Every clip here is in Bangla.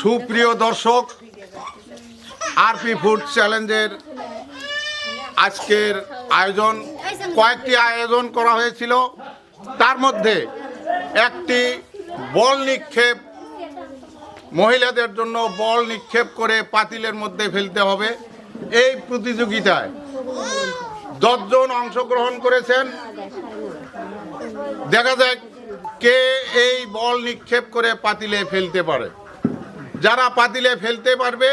সুপ্রিয় দর্শক আরপি ফুড চ্যালেঞ্জের আজকের আয়োজন কয়েকটি আয়োজন করা হয়েছিল। তার মধ্যে একটি বল নিক্ষেপ। মহিলাদের জন্য বল নিক্ষেপ করে পাতিলের মধ্যে ফেলতে হবে। এই প্রতিযোগিতায় দশজন অংশগ্রহণ করেছেন। দেখা যাক কে এই বল নিক্ষেপ করে পাতিলে ফেলতে পারে। যারা পাতিলে ফেলতে পারবে,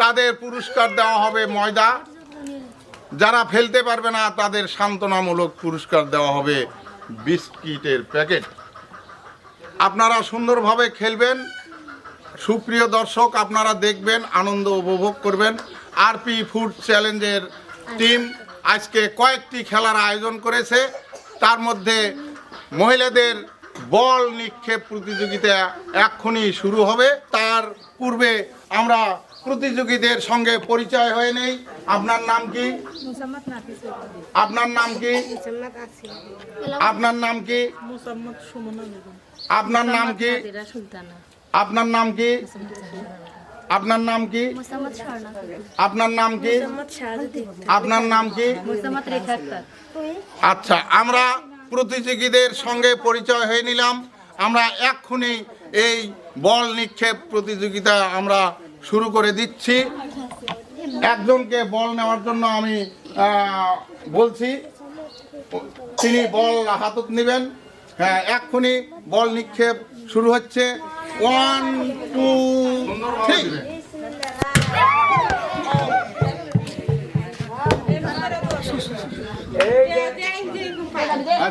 তাদের পুরস্কার দেওয়া হবে ময়দা। যারা ফেলতে পারবে না, তাদের সান্ত্বনামূলক পুরস্কার দেওয়া হবে বিস্কিটের প্যাকেট। আপনারা সুন্দরভাবে খেলবেন। সুপ্রিয় দর্শক, আপনারা দেখবেন, আনন্দ উপভোগ করবেন। আরপি ফুড চ্যালেঞ্জের টিম আজকে কয়েকটি খেলার আয়োজন করেছে। তার মধ্যে মহিলাদের বল নিক্ষেপ প্রতিযোগিতা এক্ষুনি শুরু হবে। তার পূর্বে আমরা প্রতিযোগীদের সঙ্গে পরিচয় হয়ে নেই। আপনার নাম কি? আপনার নাম কি? আপনার নাম কি? মুসাম্মদ সুমনা বেগম। আপনার নাম কি? আপনার নাম কি? আপনার নাম কি? আপনার নাম কি? আপনার নাম কি? আচ্ছা আমরা প্রতিযোগীদের সঙ্গে পরিচয় হয়ে নিলাম। আমরা এক্ষুনি এই বল নিক্ষেপ প্রতিযোগিতা আমরা শুরু করে দিচ্ছি। একজনকে বল নেওয়ার জন্য আমি বলছি। তিনি বল হাতত নেবেন। হ্যাঁ এক্ষুনি বল নিক্ষেপ শুরু হচ্ছে। ওয়ান টু থ্রি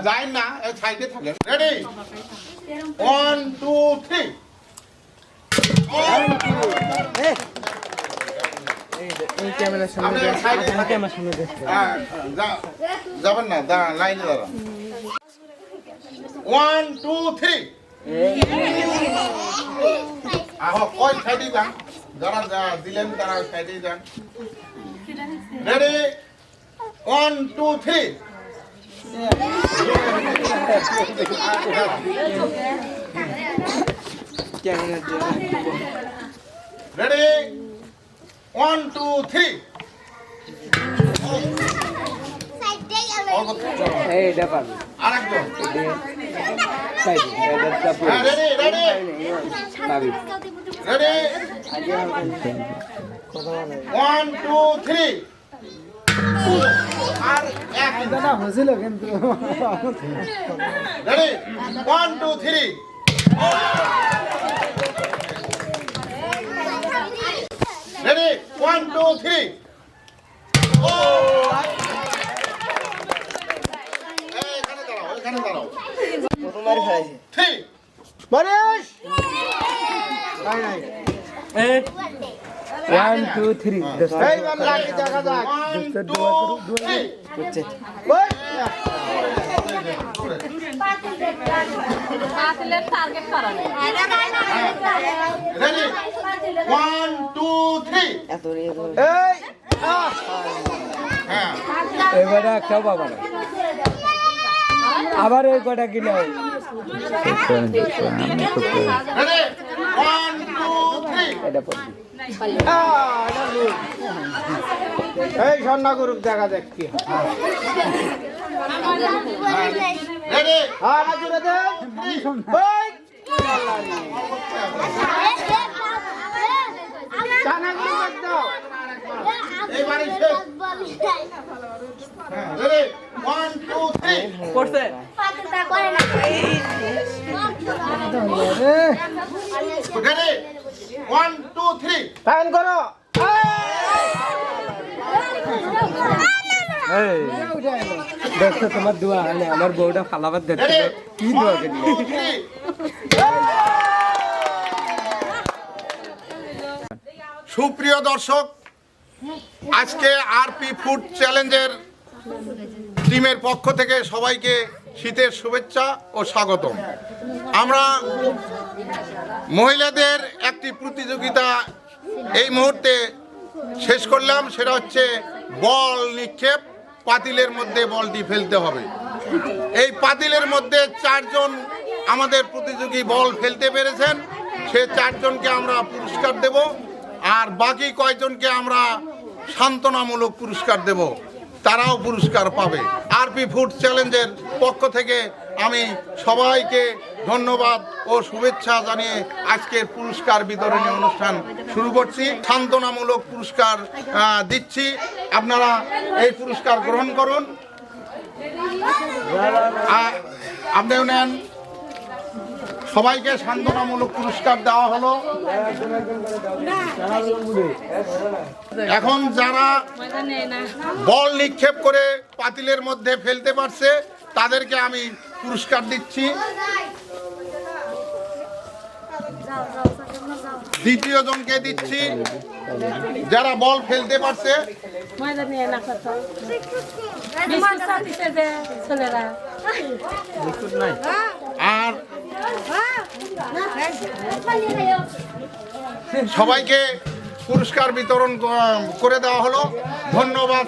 যাই না সাইডে থাকে রেডি ওয়ান টু থ্রি এই ক্যামেরার সামনে সামনে হ্যাঁ, যাবেন না দাঁড়া লাইনে দাঁড়ান। ওয়ান টু থ্রি আহ কই সাইডে যান? যারা দিলেন তারা সাইডে যান। Ready one two three ready one two three আরেকজন। ওয়ান টু থ্রি আর এক। হয়েছিল কিন্তু। Ready one two three ready one two three এখানে দাঁড়াও এখানে দাঁড়াও প্রথমবার খেলাইছে দেখা যাক ওয়ান টু থ্রি হচ্ছে এই! হ্যাঁ। কটা একটাও পাবা না। আবার ওই কটা কিনে হয় এই সন্না গ্রুপ দেখা যাক কি ওয়ান টু থ্রি টাইম করো। এই দেখছ তোমার দোয়া মানে আমার বউটা ফালাবার দেখতে কি দোয়া করলি সুপ্রিয় দর্শক, আজকে আরপি ফুড চ্যালেঞ্জের টিমের পক্ষ থেকে সবাইকে শীতের শুভেচ্ছা ও স্বাগতম। আমরা মহিলাদের একটি প্রতিযোগিতা এই মুহূর্তে শেষ করলাম, সেটা হচ্ছে বল নিক্ষেপ। পাতিলের মধ্যে বলটি ফেলতে হবে। এই পাতিলের মধ্যে চারজন আমাদের প্রতিযোগী বল ফেলতে পেরেছেন। সে চারজনকে আমরা পুরস্কার দেব আর বাকি কয়জনকে আমরা সান্ত্বনামূলক পুরস্কার দেব, তারাও পুরস্কার পাবে। আরপি ফুড চ্যালেঞ্জের পক্ষ থেকে আমি সবাইকে ধন্যবাদ ও শুভেচ্ছা জানিয়ে আজকের পুরস্কার বিতরণী অনুষ্ঠান শুরু করছি। সান্ত্বনামূলক পুরস্কার দিচ্ছি। আপনারা এই পুরস্কার গ্রহণ করুন। আপনিও নেন। সবাইকে সান্ত্বনামূলক পুরস্কার দেওয়া হলো। এখন যারা বল নিক্ষেপ করে পাতিলের মধ্যে ফেলতে পারছে, তাদেরকে আমি পুরস্কার দিচ্ছি। দ্বিতীয় জনকে দিচ্ছি। যারা বল ফেলতে পারছে। আর সবাইকে পুরস্কার বিতরণ করে দেওয়া হলো। ধন্যবাদ।